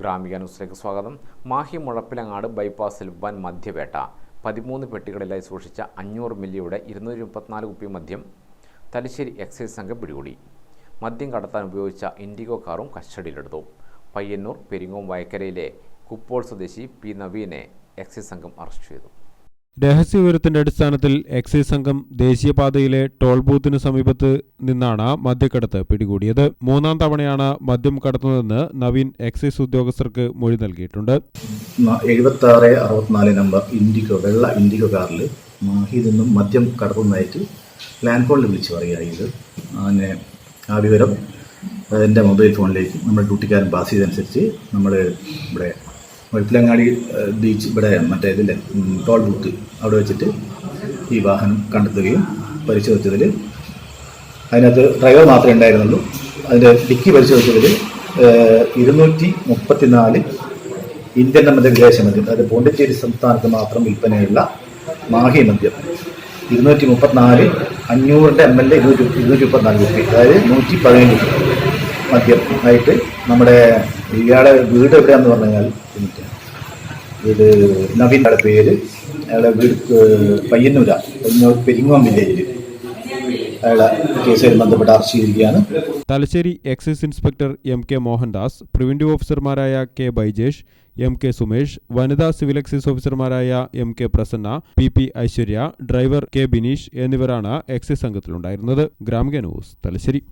ഗ്രാമിക ന്യൂസിലേക്ക് സ്വാഗതം. മാഹി മുഴപ്പിലങ്ങാട് ബൈപ്പാസിൽ വൻ മദ്യവേട്ട. പതിമൂന്ന് പെട്ടികളിലായി സൂക്ഷിച്ച അഞ്ഞൂറ് മില്ലിയുടെ ഇരുന്നൂറ്റി മുപ്പത്തിനാല് കുപ്പി മദ്യം തലശ്ശേരി എക്സൈസ് സംഘം പിടികൂടി. മദ്യം കടത്താൻ ഉപയോഗിച്ച ഇൻഡിഗോ കാറും കസ്റ്റഡിയിലെടുത്തു. പയ്യന്നൂർ പെരിങ്ങോം വയക്കരയിലെ കുപ്പോൾ സ്വദേശി പി നവീനെ എക്സൈസ് സംഘം അറസ്റ്റ് ചെയ്തു. രഹസ്യവിവരത്തിന്റെ അടിസ്ഥാനത്തിൽ എക്സൈസ് സംഘം ദേശീയപാതയിലെ ടോൾ ബൂത്തിന് സമീപത്ത് നിന്നാണ് മദ്യക്കടത്ത് പിടികൂടിയത്. മൂന്നാം തവണയാണ് മദ്യം കടത്തുന്നതെന്ന് നവീൻ എക്സൈസ് ഉദ്യോഗസ്ഥർക്ക് മൊഴി നൽകിയിട്ടുണ്ട്. എഴുപത്തി ആറ് അറുപത്തിനാല് നമ്പർ ഇൻഡിഗോ വെള്ള ഇൻഡിഗോ കാറിൽ മാഹിയിൽ നിന്നും മദ്യം കടത്തുന്നതായിട്ട് ലാൻഡ് ഫോണിൽ വിളിച്ച് പറയുകയായിരുന്നു. അങ്ങനെ ആ വിവരം എന്റെ മൊബൈൽ ഫോണിലേക്ക് നമ്മുടെ ഡ്യൂട്ടിക്കാരൻ പാസ് ചെയ്തനുസരിച്ച് നമ്മൾ ഇവിടെ വെളുപ്പിലങ്ങാടി ബീച്ച് ഇവിടെ മറ്റേ ഇതിന്റെ ടോൾ ബൂത്ത് അവിടെ വെച്ചിട്ട് ഈ വാഹനം കണ്ടെത്തുകയും പരിശോധിച്ചതിൽ അതിനകത്ത് ഡ്രൈവർ മാത്രമേ ഉണ്ടായിരുന്നുള്ളൂ. അതിന്റെ ഡിക്കി പരിശോധിച്ചതിൽ ഇരുന്നൂറ്റി മുപ്പത്തിനാല് ഇന്ത്യൻ നമ്മുടെ വിദേശ മദ്യം അതായത് പോണ്ടിച്ചേരി സംസ്ഥാനത്ത് മാത്രം വിൽപ്പനയുള്ള മാഹി മദ്യം. ഇരുന്നൂറ്റി മുപ്പത്തിനാല് അഞ്ഞൂറിന്റെ എം എൽ എ ഇരുന്നൂറ്റി ഇരുന്നൂറ്റി മുപ്പത്തിനാല് രൂപ. അതായത് നൂറ്റി പതിനേഴ് മദ്യം ആയിട്ട് നമ്മുടെ ഇയാളെ വീട് എവിടെയാന്ന് പറഞ്ഞു കഴിഞ്ഞാൽ ഇത് നവീന്റെ പേര്. അയാളെ വീട് പയ്യന്നൂര. പെരിങ്ങോം വില്ലേജിൽ Thalassery excise inspector M K Mohandas preventive ഓഫീസർമാരായ K Baijesh M K Sumesh വനിതാ സിവിൽ എക്സൈസ് ഓഫീസർമാരായ M K Prasanna P P Aishwarya driver K Binish എന്നിവരാണ് എക്സൈസ് സംഘത്തിലുണ്ടായിരുന്നത്. ഗ്രാമിക ന്യൂസ് തലശ്ശേരി.